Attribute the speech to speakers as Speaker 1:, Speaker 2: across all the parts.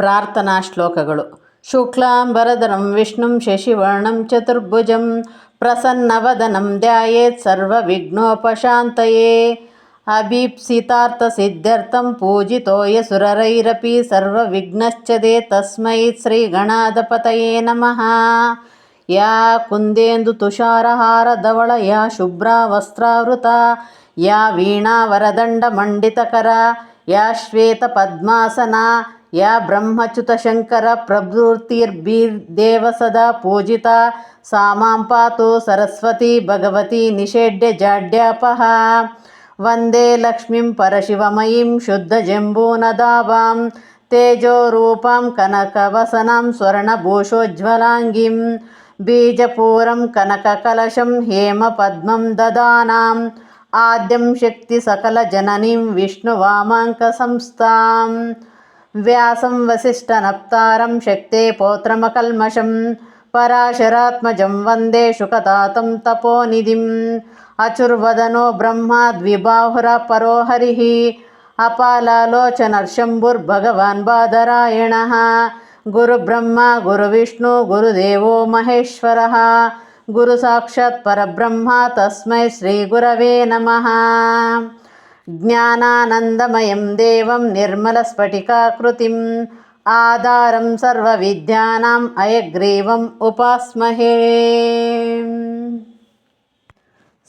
Speaker 1: ಪ್ರಾರ್ಥನಾ ಶ್ಲೋಕಗಳು ಶುಕ್ಲಾಂಬರಧರಂ ವಿಷ್ಣುಂ ಶಶಿವರ್ಣಂ ಚತುರ್ಭುಜಂ ಪ್ರಸನ್ನವದನಂ ಧ್ಯಾಯೇತ್ ವಿಘ್ನೋಪಶಾಂತಯೇ ಅಭೀಪ್ಸಿತಾರ್ಥ ಸಿದ್ಧರ್ಥಂ ಪೂಜಿತೋ ಯಸುರರೈರಪಿ ವಿಘ್ನಶ್ಚದೇ ತಸ್ಮೈ ಶ್ರೀಗಣಾಧಪತಯೇ ನಮಃ ಯಾ ಕುಂದೇಂದು ಧವಳ ಯಾ ಶುಭ್ರಾವಸ್ತ್ರಾವೃತ ಯಾ ಮಂಡಿತಕರ ಯಾ ಪದ್ಮಾಸನ యా బ్రహ్మచ్యుతశంకర ప్రభృతిర్బీర్దేవ సదా పూజిత సామాం పాతు సరస్వతి భగవతి నిషేడ్య జాడ్యాపహ వందే లక్ష్మీం పరశివమయీం శుద్ధజంబూనదావాం తేజోరూపాం కనకవసనాం స్వర్ణభూషోజ్వలాంగిం బీజపూరం కనకకలశం హేమపద్మం దదానాం ఆద్యం శక్తి సకల జననీం విష్ణువామాంకసంస్థాం వ్యాసం వసిష్ఠనప్తారం శక్తే పౌత్రమకల్మషం పరాశరాత్మజం వందే శుకతాతం తపోనిధిం అచుర్వదనో బ్రహ్మ ద్విబాహుర పరో హరిః అపాలాలోచనర్శంభుర్భగవాన్ బాదరాయణ గురుబ్రహ్మ గురువిష్ణు గురుదేవో మహేశ్వర గురు సాక్షాత్ పరబ్రహ్మ తస్మై శ్రీగురవే నమ ज्ञानानन्दमयं देवं निर्मलस्फटिकाकृतिम् आधारं सर्वविद्यानाम् अयग्रीवम् उपास्महे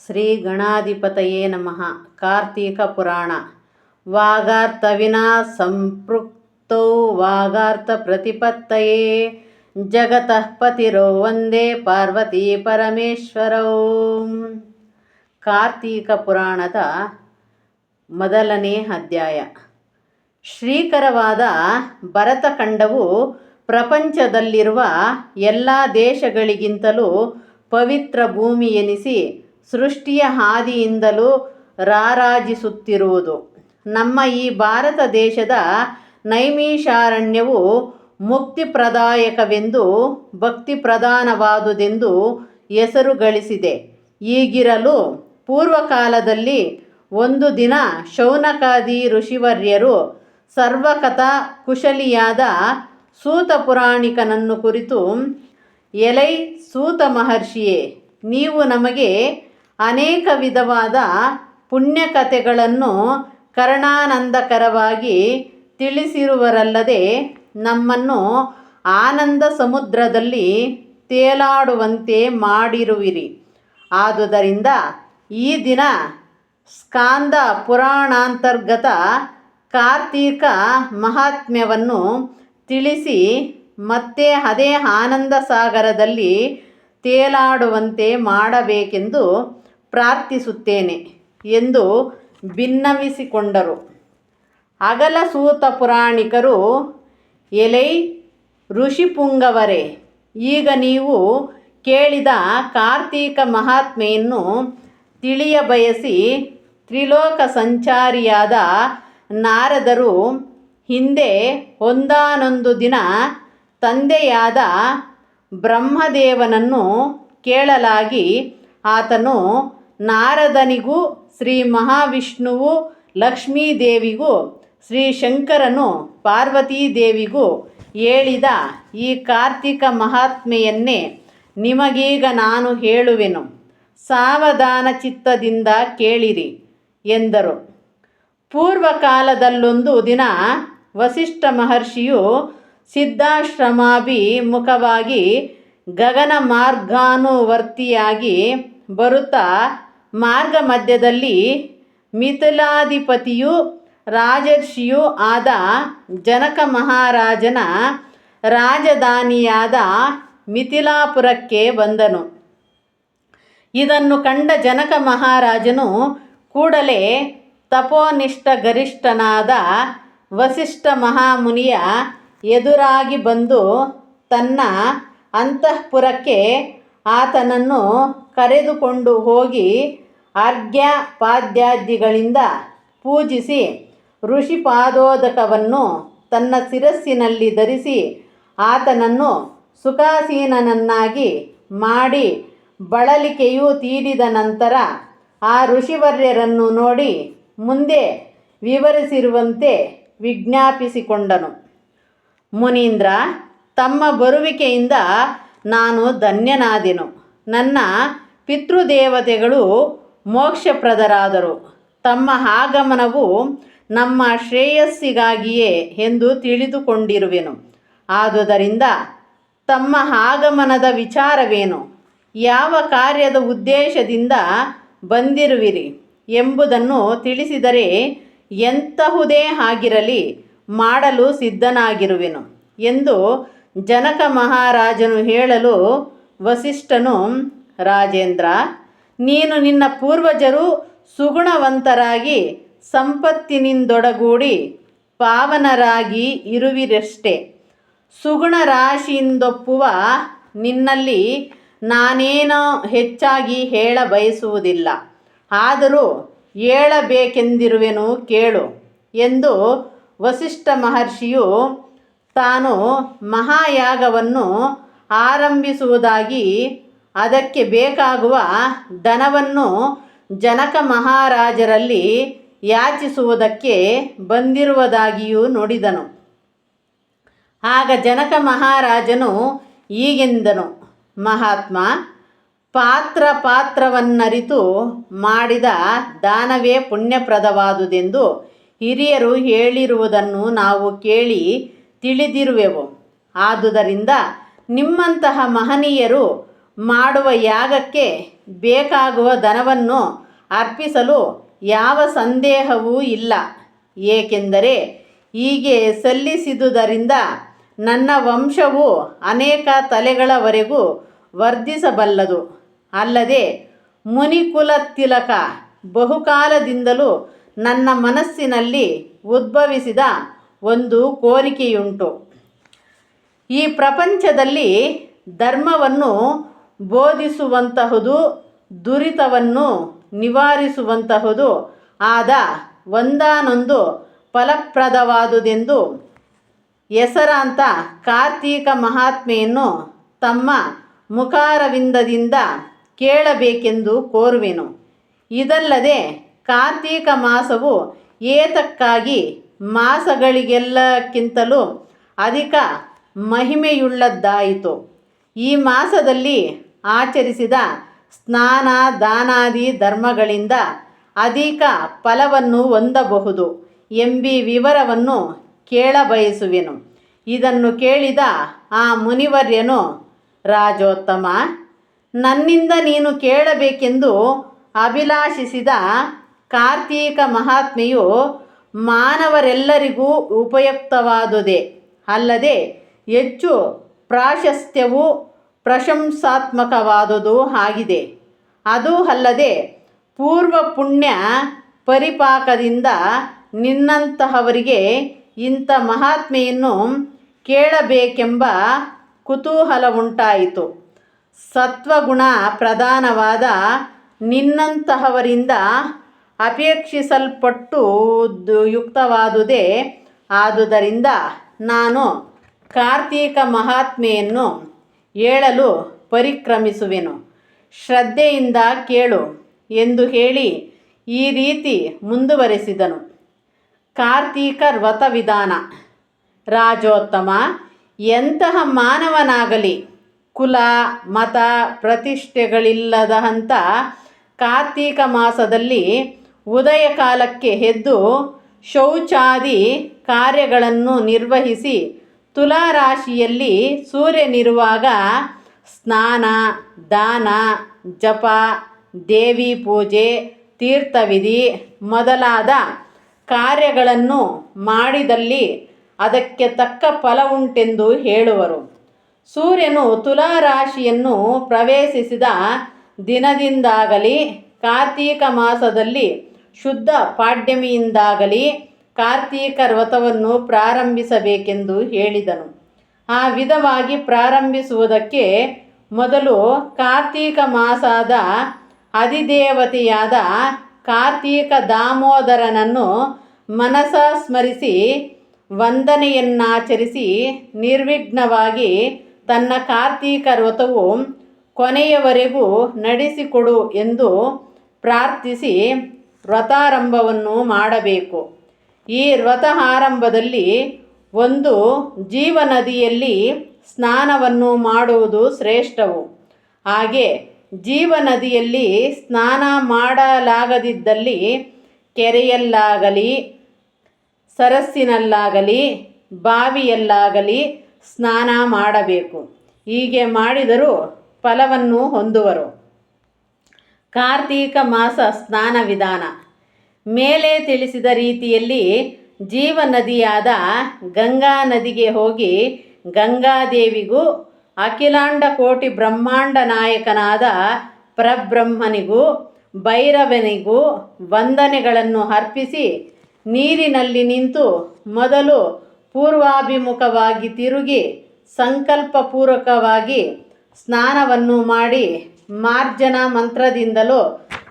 Speaker 1: श्रीगणाधिपतये नमः कार्तीकपुराण वागार्थविना सम्पृक्तौ वागार्थप्रतिपत्तये जगतः पतिरो वन्दे पार्वतीपरमेश्वरौ कार्तीकपुराणत ಮೊದಲನೇ ಅಧ್ಯಾಯ ಶ್ರೀಕರವಾದ ಭರತಖಂಡವು ಪ್ರಪಂಚದಲ್ಲಿರುವ ಎಲ್ಲ ದೇಶಗಳಿಗಿಂತಲೂ ಪವಿತ್ರ ಭೂಮಿ ಎನಿಸಿ ಸೃಷ್ಟಿಯ ಹಾದಿಯಿಂದಲೂ ರಾರಾಜಿಸುತ್ತಿರುವುದು ನಮ್ಮ ಈ ಭಾರತ ದೇಶದ ನೈಮಿಷಾರಣ್ಯವು ಮುಕ್ತಿ ಪ್ರದಾಯಕವೆಂದು ಭಕ್ತಿ ಪ್ರಧಾನವಾದುದೆಂದು ಹೆಸರು ಗಳಿಸಿದೆ ಈಗಿರಲು ಪೂರ್ವಕಾಲದಲ್ಲಿ ಒಂದು ದಿನ ಶೌನಕಾದಿ ಋಷಿವರ್ಯರು ಸರ್ವಕಥಾ ಕುಶಲಿಯಾದ ಸೂತ ಪುರಾಣಿಕನನ್ನು ಕುರಿತು ಎಲೈ ಸೂತ ಮಹರ್ಷಿಯೇ ನೀವು ನಮಗೆ ಅನೇಕ ವಿಧವಾದ ಪುಣ್ಯಕಥೆಗಳನ್ನು ಕರ್ಣಾನಂದಕರವಾಗಿ ತಿಳಿಸಿರುವರಲ್ಲದೆ ನಮ್ಮನ್ನು ಆನಂದ ಸಮುದ್ರದಲ್ಲಿ ತೇಲಾಡುವಂತೆ ಮಾಡಿರುವಿರಿ ಆದುದರಿಂದ ಈ ದಿನ ಸ್ಕಾಂದ ಪುರಾಣಾಂತರ್ಗತ ಕಾರ್ತೀಕ ಮಹಾತ್ಮ್ಯವನ್ನು ತಿಳಿಸಿ ಮತ್ತೆ ಅದೇ ಆನಂದ ಸಾಗರದಲ್ಲಿ ತೇಲಾಡುವಂತೆ ಮಾಡಬೇಕೆಂದು ಪ್ರಾರ್ಥಿಸುತ್ತೇನೆ ಎಂದು ಭಿನ್ನವಿಸಿಕೊಂಡರು ಸೂತ ಪುರಾಣಿಕರು ಎಲೈ ಋಷಿಪುಂಗವರೇ ಈಗ ನೀವು ಕೇಳಿದ ಕಾರ್ತೀಕ ಮಹಾತ್ಮೆಯನ್ನು ತಿಳಿಯ ಬಯಸಿ ತ್ರಿಲೋಕ ಸಂಚಾರಿಯಾದ ನಾರದರು ಹಿಂದೆ ಒಂದಾನೊಂದು ದಿನ ತಂದೆಯಾದ ಬ್ರಹ್ಮದೇವನನ್ನು ಕೇಳಲಾಗಿ ಆತನು ನಾರದನಿಗೂ ಶ್ರೀ ಮಹಾವಿಷ್ಣುವು ಲಕ್ಷ್ಮೀದೇವಿಗೂ ಶ್ರೀ ಶಂಕರನು ಪಾರ್ವತೀದೇವಿಗೂ ಹೇಳಿದ ಈ ಕಾರ್ತಿಕ ಮಹಾತ್ಮೆಯನ್ನೇ ನಿಮಗೀಗ ನಾನು ಹೇಳುವೆನು ಸಾವಧಾನ ಚಿತ್ತದಿಂದ ಕೇಳಿರಿ ಎಂದರು ಪೂರ್ವಕಾಲದಲ್ಲೊಂದು ದಿನ ವಸಿಷ್ಠ ಮಹರ್ಷಿಯು ಸಿದ್ಧಾಶ್ರಮಾಭಿಮುಖವಾಗಿ ಗಗನ ಮಾರ್ಗಾನುವರ್ತಿಯಾಗಿ ಬರುತ್ತಾ ಮಾರ್ಗ ಮಧ್ಯದಲ್ಲಿ ಮಿಥಿಲಾಧಿಪತಿಯು ರಾಜರ್ಷಿಯೂ ಆದ ಜನಕ ಮಹಾರಾಜನ ರಾಜಧಾನಿಯಾದ ಮಿಥಿಲಾಪುರಕ್ಕೆ ಬಂದನು ಇದನ್ನು ಕಂಡ ಜನಕ ಮಹಾರಾಜನು ಕೂಡಲೇ ತಪೋನಿಷ್ಠ ಗರಿಷ್ಠನಾದ ವಸಿಷ್ಠ ಮಹಾಮುನಿಯ ಎದುರಾಗಿ ಬಂದು ತನ್ನ ಅಂತಃಪುರಕ್ಕೆ ಆತನನ್ನು ಕರೆದುಕೊಂಡು ಹೋಗಿ ಅರ್ಘ್ಯ ಪಾದ್ಯಾದಿಗಳಿಂದ ಪೂಜಿಸಿ ಋಷಿ ಪಾದೋದಕವನ್ನು ತನ್ನ ಶಿರಸ್ಸಿನಲ್ಲಿ ಧರಿಸಿ ಆತನನ್ನು ಸುಖಾಸೀನನನ್ನಾಗಿ ಮಾಡಿ ಬಳಲಿಕೆಯು ತೀರಿದ ನಂತರ ಆ ಋಷಿವರ್ಯರನ್ನು ನೋಡಿ ಮುಂದೆ ವಿವರಿಸಿರುವಂತೆ ವಿಜ್ಞಾಪಿಸಿಕೊಂಡನು ಮುನೀಂದ್ರ ತಮ್ಮ ಬರುವಿಕೆಯಿಂದ ನಾನು ಧನ್ಯನಾದೆನು ನನ್ನ ಪಿತೃದೇವತೆಗಳು ಮೋಕ್ಷಪ್ರದರಾದರು ತಮ್ಮ ಆಗಮನವು ನಮ್ಮ ಶ್ರೇಯಸ್ಸಿಗಾಗಿಯೇ ಎಂದು ತಿಳಿದುಕೊಂಡಿರುವೆನು ಆದುದರಿಂದ ತಮ್ಮ ಆಗಮನದ ವಿಚಾರವೇನು ಯಾವ ಕಾರ್ಯದ ಉದ್ದೇಶದಿಂದ ಬಂದಿರುವಿರಿ ಎಂಬುದನ್ನು ತಿಳಿಸಿದರೆ ಎಂತಹುದೇ ಆಗಿರಲಿ ಮಾಡಲು ಸಿದ್ಧನಾಗಿರುವೆನು ಎಂದು ಜನಕ ಮಹಾರಾಜನು ಹೇಳಲು ವಸಿಷ್ಠನು ರಾಜೇಂದ್ರ ನೀನು ನಿನ್ನ ಪೂರ್ವಜರು ಸುಗುಣವಂತರಾಗಿ ಸಂಪತ್ತಿನಿಂದೊಡಗೂಡಿ ಪಾವನರಾಗಿ ಇರುವಿರಷ್ಟೇ ಸುಗುಣ ರಾಶಿಯಿಂದೊಪ್ಪುವ ನಿನ್ನಲ್ಲಿ ನಾನೇನೋ ಹೆಚ್ಚಾಗಿ ಹೇಳ ಬಯಸುವುದಿಲ್ಲ ಆದರೂ ಹೇಳಬೇಕೆಂದಿರುವೆನು ಕೇಳು ಎಂದು ವಸಿಷ್ಠ ಮಹರ್ಷಿಯು ತಾನು ಮಹಾಯಾಗವನ್ನು ಆರಂಭಿಸುವುದಾಗಿ ಅದಕ್ಕೆ ಬೇಕಾಗುವ ಧನವನ್ನು ಜನಕ ಮಹಾರಾಜರಲ್ಲಿ ಯಾಚಿಸುವುದಕ್ಕೆ ಬಂದಿರುವುದಾಗಿಯೂ ನುಡಿದನು ಆಗ ಜನಕ ಮಹಾರಾಜನು ಈಗೆಂದನು ಮಹಾತ್ಮ ಪಾತ್ರ ಪಾತ್ರವನ್ನರಿತು ಮಾಡಿದ ದಾನವೇ ಪುಣ್ಯಪ್ರದವಾದುದೆಂದು ಹಿರಿಯರು ಹೇಳಿರುವುದನ್ನು ನಾವು ಕೇಳಿ ತಿಳಿದಿರುವೆವು ಆದುದರಿಂದ ನಿಮ್ಮಂತಹ ಮಹನೀಯರು ಮಾಡುವ ಯಾಗಕ್ಕೆ ಬೇಕಾಗುವ ದನವನ್ನು ಅರ್ಪಿಸಲು ಯಾವ ಸಂದೇಹವೂ ಇಲ್ಲ ಏಕೆಂದರೆ ಹೀಗೆ ಸಲ್ಲಿಸಿದುದರಿಂದ ನನ್ನ ವಂಶವು ಅನೇಕ ತಲೆಗಳವರೆಗೂ ವರ್ಧಿಸಬಲ್ಲದು ಅಲ್ಲದೆ ಮುನಿಕುಲ ತಿಲಕ ಬಹುಕಾಲದಿಂದಲೂ ನನ್ನ ಮನಸ್ಸಿನಲ್ಲಿ ಉದ್ಭವಿಸಿದ ಒಂದು ಕೋರಿಕೆಯುಂಟು ಈ ಪ್ರಪಂಚದಲ್ಲಿ ಧರ್ಮವನ್ನು ಬೋಧಿಸುವಂತಹುದು ದುರಿತವನ್ನು ನಿವಾರಿಸುವಂತಹುದು ಆದ ಒಂದಾನೊಂದು ಫಲಪ್ರದವಾದುದೆಂದು ಹೆಸರಾಂತ ಕಾರ್ತೀಕ ಮಹಾತ್ಮೆಯನ್ನು ತಮ್ಮ ಮುಖಾರವಿಂದದಿಂದ ಕೇಳಬೇಕೆಂದು ಕೋರುವೆನು ಇದಲ್ಲದೆ ಕಾರ್ತೀಕ ಮಾಸವು ಏತಕ್ಕಾಗಿ ಮಾಸಗಳಿಗೆಲ್ಲಕ್ಕಿಂತಲೂ ಅಧಿಕ ಮಹಿಮೆಯುಳ್ಳದ್ದಾಯಿತು ಈ ಮಾಸದಲ್ಲಿ ಆಚರಿಸಿದ ಸ್ನಾನ ದಾನಾದಿ ಧರ್ಮಗಳಿಂದ ಅಧಿಕ ಫಲವನ್ನು ಹೊಂದಬಹುದು ಎಂಬಿ ವಿವರವನ್ನು ಕೇಳಬಯಸುವೆನು ಇದನ್ನು ಕೇಳಿದ ಆ ಮುನಿವರ್ಯನು ರಾಜೋತ್ತಮ ನನ್ನಿಂದ ನೀನು ಕೇಳಬೇಕೆಂದು ಅಭಿಲಾಷಿಸಿದ ಕಾರ್ತೀಕ ಮಹಾತ್ಮೆಯು ಮಾನವರೆಲ್ಲರಿಗೂ ಉಪಯುಕ್ತವಾದುದೆ ಅಲ್ಲದೆ ಹೆಚ್ಚು ಪ್ರಾಶಸ್ತ್ಯವು ಪ್ರಶಂಸಾತ್ಮಕವಾದುದು ಆಗಿದೆ ಅದೂ ಅಲ್ಲದೆ ಪೂರ್ವ ಪುಣ್ಯ ಪರಿಪಾಕದಿಂದ ನಿನ್ನಂತಹವರಿಗೆ ಇಂಥ ಮಹಾತ್ಮೆಯನ್ನು ಕೇಳಬೇಕೆಂಬ ಕುತೂಹಲ ಉಂಟಾಯಿತು ಸತ್ವಗುಣ ಪ್ರಧಾನವಾದ ನಿನ್ನಂತಹವರಿಂದ ಅಪೇಕ್ಷಿಸಲ್ಪಟ್ಟು ಯುಕ್ತವಾದುದೇ ಆದುದರಿಂದ ನಾನು ಕಾರ್ತೀಕ ಮಹಾತ್ಮೆಯನ್ನು ಹೇಳಲು ಪರಿಕ್ರಮಿಸುವೆನು ಶ್ರದ್ಧೆಯಿಂದ ಕೇಳು ಎಂದು ಹೇಳಿ ಈ ರೀತಿ ಮುಂದುವರೆಸಿದನು ಕಾರ್ತೀಕ ವ್ರತವಿಧಾನ ರಾಜೋತ್ತಮ ಎಂತಹ ಮಾನವನಾಗಲಿ ಕುಲ ಮತ ಪ್ರತಿಷ್ಠೆಗಳಿಲ್ಲದ ಹಂತ ಕಾರ್ತೀಕ ಮಾಸದಲ್ಲಿ ಉದಯ ಕಾಲಕ್ಕೆ ಎದ್ದು ಶೌಚಾದಿ ಕಾರ್ಯಗಳನ್ನು ನಿರ್ವಹಿಸಿ ತುಲಾರಾಶಿಯಲ್ಲಿ ಸೂರ್ಯನಿರುವಾಗ ಸ್ನಾನ ದಾನ ಜಪ ದೇವಿ ಪೂಜೆ ತೀರ್ಥವಿಧಿ ಮೊದಲಾದ ಕಾರ್ಯಗಳನ್ನು ಮಾಡಿದಲ್ಲಿ ಅದಕ್ಕೆ ತಕ್ಕ ಫಲ ಉಂಟೆಂದು ಹೇಳುವರು ಸೂರ್ಯನು ತುಲಾ ರಾಶಿಯನ್ನು ಪ್ರವೇಶಿಸಿದ ದಿನದಿಂದಾಗಲಿ ಕಾರ್ತೀಕ ಮಾಸದಲ್ಲಿ ಶುದ್ಧ ಪಾಡ್ಯಮಿಯಿಂದಾಗಲಿ ಕಾರ್ತೀಕ ವ್ರತವನ್ನು ಪ್ರಾರಂಭಿಸಬೇಕೆಂದು ಹೇಳಿದನು ಆ ವಿಧವಾಗಿ ಪ್ರಾರಂಭಿಸುವುದಕ್ಕೆ ಮೊದಲು ಕಾರ್ತೀಕ ಮಾಸದ ಅಧಿದೇವತೆಯಾದ ಕಾರ್ತೀಕ ದಾಮೋದರನನ್ನು ಮನಸ ಸ್ಮರಿಸಿ ವಂದನೆಯನ್ನಾಚರಿಸಿ ನಿರ್ವಿಘ್ನವಾಗಿ ತನ್ನ ಕಾರ್ತೀಕ ವ್ರತವು ಕೊನೆಯವರೆಗೂ ನಡೆಸಿಕೊಡು ಎಂದು ಪ್ರಾರ್ಥಿಸಿ ವ್ರತಾರಂಭವನ್ನು ಮಾಡಬೇಕು ಈ ವ್ರತ ಆರಂಭದಲ್ಲಿ ಒಂದು ಜೀವನದಿಯಲ್ಲಿ ಸ್ನಾನವನ್ನು ಮಾಡುವುದು ಶ್ರೇಷ್ಠವು ಹಾಗೆ ಜೀವನದಿಯಲ್ಲಿ ಸ್ನಾನ ಮಾಡಲಾಗದಿದ್ದಲ್ಲಿ ಕೆರೆಯಲ್ಲಾಗಲಿ ಸರಸ್ಸಿನಲ್ಲಾಗಲಿ ಬಾವಿಯಲ್ಲಾಗಲಿ ಸ್ನಾನ ಮಾಡಬೇಕು ಹೀಗೆ ಮಾಡಿದರೂ ಫಲವನ್ನು ಹೊಂದುವರು ಕಾರ್ತೀಕ ಮಾಸ ಸ್ನಾನ ವಿಧಾನ ಮೇಲೆ ತಿಳಿಸಿದ ರೀತಿಯಲ್ಲಿ ಜೀವ ನದಿಯಾದ ಗಂಗಾ ನದಿಗೆ ಹೋಗಿ ಗಂಗಾದೇವಿಗೂ ಅಖಿಲಾಂಡ ಕೋಟಿ ಬ್ರಹ್ಮಾಂಡ ನಾಯಕನಾದ ಪ್ರಬ್ರಹ್ಮನಿಗೂ ಭೈರವನಿಗೂ ವಂದನೆಗಳನ್ನು ಅರ್ಪಿಸಿ ನೀರಿನಲ್ಲಿ ನಿಂತು ಮೊದಲು ಪೂರ್ವಾಭಿಮುಖವಾಗಿ ತಿರುಗಿ ಸಂಕಲ್ಪಪೂರ್ವಕವಾಗಿ ಸ್ನಾನವನ್ನು ಮಾಡಿ ಮಾರ್ಜನ ಮಂತ್ರದಿಂದಲೂ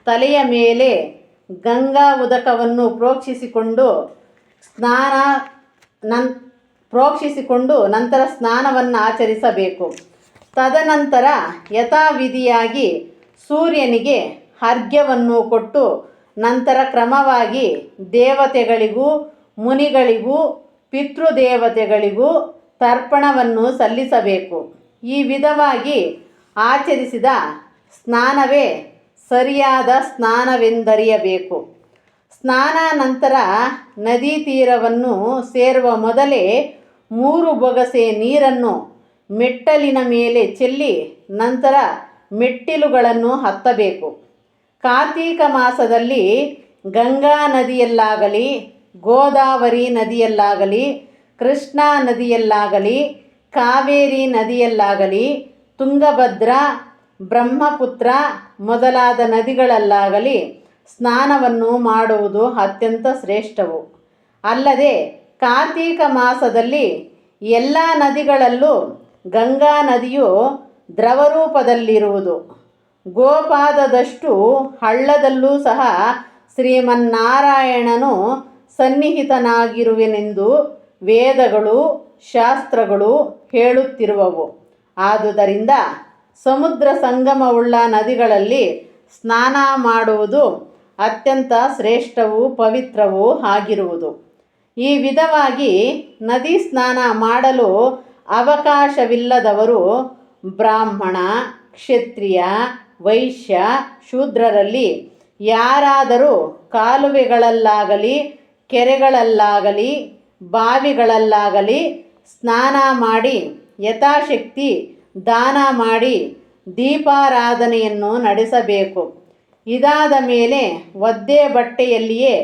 Speaker 1: ತಲೆಯ ಮೇಲೆ ಗಂಗಾ ಉದಕವನ್ನು ಪ್ರೋಕ್ಷಿಸಿಕೊಂಡು ಸ್ನಾನ ನನ್ ಪ್ರೋಕ್ಷಿಸಿಕೊಂಡು ನಂತರ ಸ್ನಾನವನ್ನು ಆಚರಿಸಬೇಕು ತದನಂತರ ಯಥಾವಿಧಿಯಾಗಿ ಸೂರ್ಯನಿಗೆ ಅರ್ಘ್ಯವನ್ನು ಕೊಟ್ಟು ನಂತರ ಕ್ರಮವಾಗಿ ದೇವತೆಗಳಿಗೂ ಮುನಿಗಳಿಗೂ ಪಿತೃದೇವತೆಗಳಿಗೂ ತರ್ಪಣವನ್ನು ಸಲ್ಲಿಸಬೇಕು ಈ ವಿಧವಾಗಿ ಆಚರಿಸಿದ ಸ್ನಾನವೇ ಸರಿಯಾದ ಸ್ನಾನವೆಂದರಿಯಬೇಕು ಸ್ನಾನ ನಂತರ ನದಿ ತೀರವನ್ನು ಸೇರುವ ಮೊದಲೇ ಮೂರು ಬೊಗಸೆ ನೀರನ್ನು ಮೆಟ್ಟಲಿನ ಮೇಲೆ ಚೆಲ್ಲಿ ನಂತರ ಮೆಟ್ಟಿಲುಗಳನ್ನು ಹತ್ತಬೇಕು ಕಾರ್ತೀಕ ಮಾಸದಲ್ಲಿ ಗಂಗಾ ನದಿಯಲ್ಲಾಗಲಿ ಗೋದಾವರಿ ನದಿಯಲ್ಲಾಗಲಿ ಕೃಷ್ಣಾ ನದಿಯಲ್ಲಾಗಲಿ ಕಾವೇರಿ ನದಿಯಲ್ಲಾಗಲಿ ತುಂಗಭದ್ರ ಬ್ರಹ್ಮಪುತ್ರ ಮೊದಲಾದ ನದಿಗಳಲ್ಲಾಗಲಿ ಸ್ನಾನವನ್ನು ಮಾಡುವುದು ಅತ್ಯಂತ ಶ್ರೇಷ್ಠವು ಅಲ್ಲದೆ ಕಾರ್ತೀಕ ಮಾಸದಲ್ಲಿ ಎಲ್ಲ ನದಿಗಳಲ್ಲೂ ಗಂಗಾ ನದಿಯು ದ್ರವರೂಪದಲ್ಲಿರುವುದು ಗೋಪಾದದಷ್ಟು ಹಳ್ಳದಲ್ಲೂ ಸಹ ಶ್ರೀಮನ್ನಾರಾಯಣನು ಸನ್ನಿಹಿತನಾಗಿರುವೆನೆಂದು ವೇದಗಳು ಶಾಸ್ತ್ರಗಳು ಹೇಳುತ್ತಿರುವವು ಆದುದರಿಂದ ಸಮುದ್ರ ಸಂಗಮವುಳ್ಳ ನದಿಗಳಲ್ಲಿ ಸ್ನಾನ ಮಾಡುವುದು ಅತ್ಯಂತ ಶ್ರೇಷ್ಠವೂ ಪವಿತ್ರವೂ ಆಗಿರುವುದು ಈ ವಿಧವಾಗಿ ನದಿ ಸ್ನಾನ ಮಾಡಲು ಅವಕಾಶವಿಲ್ಲದವರು ಬ್ರಾಹ್ಮಣ ಕ್ಷತ್ರಿಯ ವೈಶ್ಯ ಶೂದ್ರರಲ್ಲಿ ಯಾರಾದರೂ ಕಾಲುವೆಗಳಲ್ಲಾಗಲಿ ಕೆರೆಗಳಲ್ಲಾಗಲಿ ಬಾವಿಗಳಲ್ಲಾಗಲಿ ಸ್ನಾನ ಮಾಡಿ ಯಥಾಶಕ್ತಿ ದಾನ ಮಾಡಿ ದೀಪಾರಾಧನೆಯನ್ನು ನಡೆಸಬೇಕು ಇದಾದ ಮೇಲೆ ಒದ್ದೆ ಬಟ್ಟೆಯಲ್ಲಿಯೇ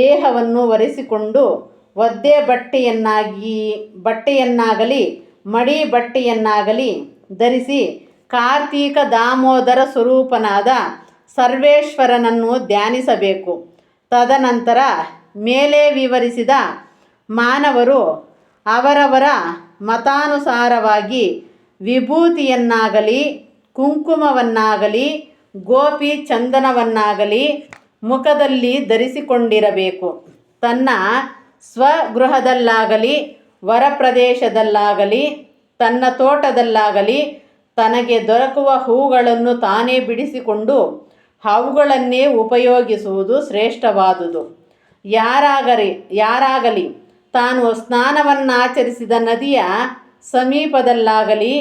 Speaker 1: ದೇಹವನ್ನು ಒರೆಸಿಕೊಂಡು ಒದ್ದೆ ಬಟ್ಟೆಯನ್ನಾಗಿ ಬಟ್ಟೆಯನ್ನಾಗಲಿ ಮಡಿ ಬಟ್ಟೆಯನ್ನಾಗಲಿ ಧರಿಸಿ ಕಾರ್ತೀಕ ದಾಮೋದರ ಸ್ವರೂಪನಾದ ಸರ್ವೇಶ್ವರನನ್ನು ಧ್ಯಾನಿಸಬೇಕು ತದನಂತರ ಮೇಲೆ ವಿವರಿಸಿದ ಮಾನವರು ಅವರವರ ಮತಾನುಸಾರವಾಗಿ ವಿಭೂತಿಯನ್ನಾಗಲಿ ಕುಂಕುಮವನ್ನಾಗಲಿ ಗೋಪಿ ಚಂದನವನ್ನಾಗಲಿ ಮುಖದಲ್ಲಿ ಧರಿಸಿಕೊಂಡಿರಬೇಕು ತನ್ನ ಸ್ವಗೃಹದಲ್ಲಾಗಲಿ ವರಪ್ರದೇಶದಲ್ಲಾಗಲಿ ತನ್ನ ತೋಟದಲ್ಲಾಗಲಿ ತನಗೆ ದೊರಕುವ ಹೂಗಳನ್ನು ತಾನೇ ಬಿಡಿಸಿಕೊಂಡು ಅವುಗಳನ್ನೇ ಉಪಯೋಗಿಸುವುದು ಶ್ರೇಷ್ಠವಾದುದು ಯಾರಾಗರಿ ಯಾರಾಗಲಿ ತಾನು ಸ್ನಾನವನ್ನಾಚರಿಸಿದ ನದಿಯ ಸಮೀಪದಲ್ಲಾಗಲಿ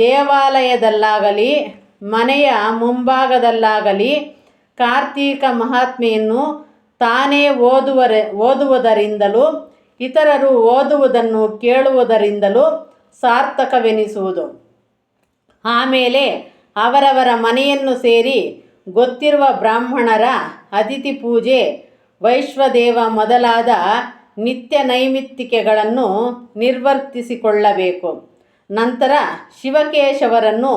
Speaker 1: ದೇವಾಲಯದಲ್ಲಾಗಲಿ ಮನೆಯ ಮುಂಭಾಗದಲ್ಲಾಗಲಿ ಕಾರ್ತೀಕ ಮಹಾತ್ಮೆಯನ್ನು ತಾನೇ ಓದುವರೆ ಓದುವುದರಿಂದಲೂ ಇತರರು ಓದುವುದನ್ನು ಕೇಳುವುದರಿಂದಲೂ ಸಾರ್ಥಕವೆನಿಸುವುದು ಆಮೇಲೆ ಅವರವರ ಮನೆಯನ್ನು ಸೇರಿ ಗೊತ್ತಿರುವ ಬ್ರಾಹ್ಮಣರ ಅತಿಥಿ ಪೂಜೆ ವೈಶ್ವದೇವ ಮೊದಲಾದ ನಿತ್ಯ ನೈಮಿತ್ತಿಕೆಗಳನ್ನು ನಿರ್ವರ್ತಿಸಿಕೊಳ್ಳಬೇಕು ನಂತರ ಶಿವಕೇಶವರನ್ನು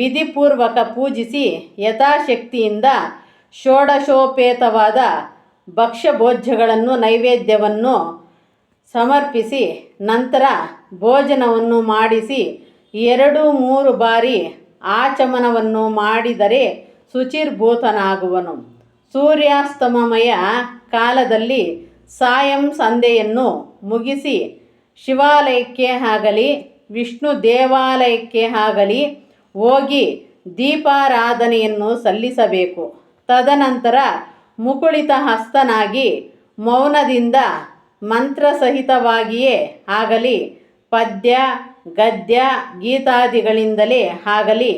Speaker 1: ವಿಧಿಪೂರ್ವಕ ಪೂಜಿಸಿ ಯಥಾಶಕ್ತಿಯಿಂದ ಷೋಡಶೋಪೇತವಾದ ಭಕ್ಷ್ಯಭೋಜ್ಯಗಳನ್ನು ನೈವೇದ್ಯವನ್ನು ಸಮರ್ಪಿಸಿ ನಂತರ ಭೋಜನವನ್ನು ಮಾಡಿಸಿ ಎರಡು ಮೂರು ಬಾರಿ ಆಚಮನವನ್ನು ಮಾಡಿದರೆ ಶುಚಿರ್ಭೂತನಾಗುವನು ಸೂರ್ಯಾಸ್ತಮಯ ಕಾಲದಲ್ಲಿ ಸಾಯಂ ಸಂಧೆಯನ್ನು ಮುಗಿಸಿ ಶಿವಾಲಯಕ್ಕೆ ಆಗಲಿ ವಿಷ್ಣು ದೇವಾಲಯಕ್ಕೆ ಆಗಲಿ ಹೋಗಿ ದೀಪಾರಾಧನೆಯನ್ನು ಸಲ್ಲಿಸಬೇಕು ತದನಂತರ ಮುಕುಳಿತ ಹಸ್ತನಾಗಿ ಮೌನದಿಂದ ಮಂತ್ರಸಹಿತವಾಗಿಯೇ ಆಗಲಿ ಪದ್ಯ ಗದ್ಯ ಗೀತಾದಿಗಳಿಂದಲೇ ಆಗಲಿ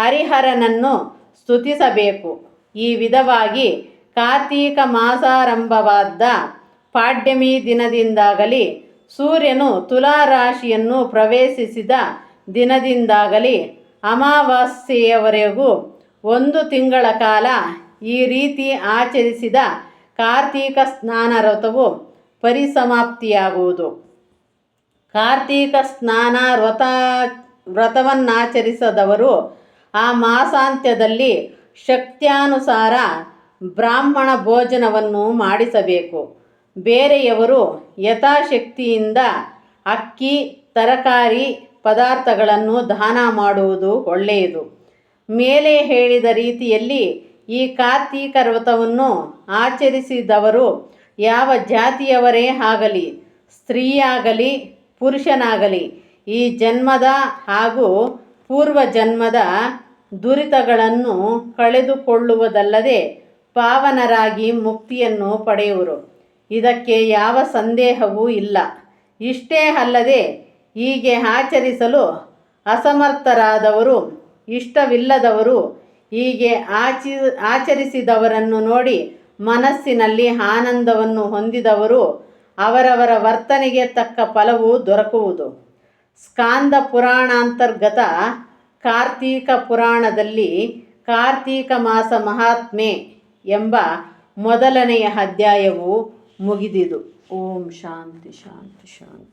Speaker 1: ಹರಿಹರನನ್ನು ಸ್ತುತಿಸಬೇಕು ಈ ವಿಧವಾಗಿ ಕಾರ್ತೀಕ ಮಾಸಾರಂಭವಾದ ಪಾಡ್ಯಮಿ ದಿನದಿಂದಾಗಲಿ ಸೂರ್ಯನು ತುಲಾರಾಶಿಯನ್ನು ಪ್ರವೇಶಿಸಿದ ದಿನದಿಂದಾಗಲಿ ಅಮಾವಾಸ್ಯೆಯವರೆಗೂ ಒಂದು ತಿಂಗಳ ಕಾಲ ಈ ರೀತಿ ಆಚರಿಸಿದ ಕಾರ್ತೀಕ ಸ್ನಾನರಥವು ಪರಿಸಮಾಪ್ತಿಯಾಗುವುದು ಕಾರ್ತೀಕ ಸ್ನಾನ ವ್ರತ ವ್ರತವನ್ನಾಚರಿಸದವರು ಆ ಮಾಸಾಂತ್ಯದಲ್ಲಿ ಶಕ್ತ್ಯಾನುಸಾರ ಬ್ರಾಹ್ಮಣ ಭೋಜನವನ್ನು ಮಾಡಿಸಬೇಕು ಬೇರೆಯವರು ಯಥಾಶಕ್ತಿಯಿಂದ ಅಕ್ಕಿ ತರಕಾರಿ ಪದಾರ್ಥಗಳನ್ನು ದಾನ ಮಾಡುವುದು ಒಳ್ಳೆಯದು ಮೇಲೆ ಹೇಳಿದ ರೀತಿಯಲ್ಲಿ ಈ ಕಾರ್ತೀಕ ವ್ರತವನ್ನು ಆಚರಿಸಿದವರು ಯಾವ ಜಾತಿಯವರೇ ಆಗಲಿ ಸ್ತ್ರೀಯಾಗಲಿ ಪುರುಷನಾಗಲಿ ಈ ಜನ್ಮದ ಹಾಗೂ ಪೂರ್ವ ಜನ್ಮದ ದುರಿತಗಳನ್ನು ಕಳೆದುಕೊಳ್ಳುವುದಲ್ಲದೆ ಪಾವನರಾಗಿ ಮುಕ್ತಿಯನ್ನು ಪಡೆಯುವರು ಇದಕ್ಕೆ ಯಾವ ಸಂದೇಹವೂ ಇಲ್ಲ ಇಷ್ಟೇ ಅಲ್ಲದೆ ಹೀಗೆ ಆಚರಿಸಲು ಅಸಮರ್ಥರಾದವರು ಇಷ್ಟವಿಲ್ಲದವರು ಹೀಗೆ ಆಚಿ ಆಚರಿಸಿದವರನ್ನು ನೋಡಿ ಮನಸ್ಸಿನಲ್ಲಿ ಆನಂದವನ್ನು ಹೊಂದಿದವರು ಅವರವರ ವರ್ತನೆಗೆ ತಕ್ಕ ಫಲವು ದೊರಕುವುದು ಸ್ಕಾಂದ ಪುರಾಣಾಂತರ್ಗತ ಕಾರ್ತೀಕ ಪುರಾಣದಲ್ಲಿ ಕಾರ್ತೀಕ ಮಾಸ ಮಹಾತ್ಮೆ ಎಂಬ ಮೊದಲನೆಯ ಅಧ್ಯಾಯವು ಮುಗಿದಿದು ಓಂ ಶಾಂತಿ ಶಾಂತಿ ಶಾಂತಿ